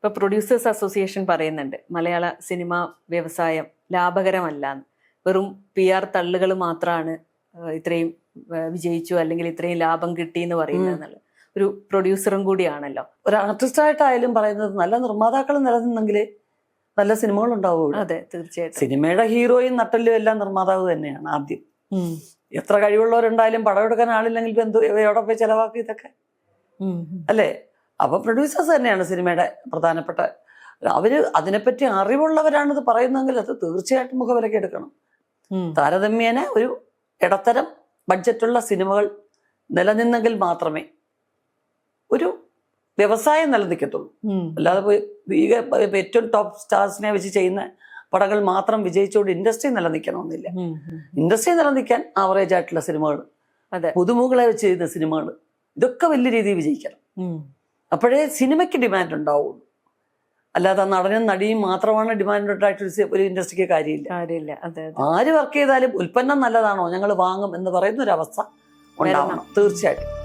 ഇപ്പൊ producers association പറയുന്നുണ്ട് മലയാള cinema വ്യവസായം ലാഭകരമല്ല വെറും പി ആർ തള്ളുകൾ മാത്രമാണ് ഇത്രയും വിജയിച്ചു അല്ലെങ്കിൽ ഇത്രയും ലാഭം കിട്ടി എന്ന് പറയുന്നത് ഒരു പ്രൊഡ്യൂസറും കൂടിയാണല്ലോ. ഒരു ആർട്ടിസ്റ്റ് ആർട്ടിസ്റ്റായിട്ടായാലും പറയുന്നത് നല്ല നിർമ്മാതാക്കൾ നിലനിന്നെങ്കിൽ നല്ല സിനിമകൾ ഉണ്ടാവുള്ളൂ. അതെ തീർച്ചയായിട്ടും. സിനിമയുടെ ഹീറോയും നട്ടല്ലും എല്ലാം നിർമ്മാതാവ് തന്നെയാണ് ആദ്യം. എത്ര കഴിവുള്ളവരുണ്ടായാലും പടം എടുക്കാൻ ആളില്ലെങ്കിൽ എന്തോ എവിടെ പോയി ചെലവാക്കി ഇതൊക്കെ. അല്ലേ? അപ്പൊ പ്രൊഡ്യൂസേഴ്സ് തന്നെയാണ് സിനിമയുടെ പ്രധാനപ്പെട്ട അവർ അതിനെപ്പറ്റി അറിവുള്ളവരാണ് ഇത് പറയുന്നതെങ്കിൽ അത് തീർച്ചയായിട്ടും മുഖവിലക്ക് എടുക്കണം. താരതമ്യേന ഒരു ഇടത്തരം ബഡ്ജറ്റുള്ള സിനിമകൾ നിലനിന്നെങ്കിൽ മാത്രമേ ഒരു വ്യവസായം നിലനിൽക്കത്തുള്ളൂ. അല്ലാതെ പോയി ഏറ്റവും ടോപ്പ് സ്റ്റാർസിനെ വെച്ച് ചെയ്യുന്ന പടങ്ങൾ മാത്രം വിജയിച്ചുകൊണ്ട് ഇൻഡസ്ട്രി നിലനിൽക്കണമെന്നില്ല. ഇൻഡസ്ട്രി നിലനിൽക്കാൻ ആവറേജ് ആയിട്ടുള്ള സിനിമകൾ പുതുമുകളെ വെച്ച് ചെയ്യുന്ന സിനിമകൾ ഇതൊക്കെ വലിയ രീതിയിൽ വിജയിക്കണം. അപ്പോഴേ സിനിമയ്ക്ക് ഡിമാൻഡ് ഉണ്ടാവും അല്ലാതെ നടനും നടിയും മാത്രമാണ് ഡിമാൻഡ് ഉണ്ടായിട്ട് ഒരു ഇൻഡസ്ട്രിക്ക് കാര്യമില്ല. ആര് വർക്ക് ചെയ്താലും ഉൽപ്പന്നം നല്ലതാണോ ഞങ്ങൾ വാങ്ങും എന്ന് പറയുന്ന ഒരു അവസ്ഥ ഉണ്ടാവണം. തീർച്ചയായിട്ടും.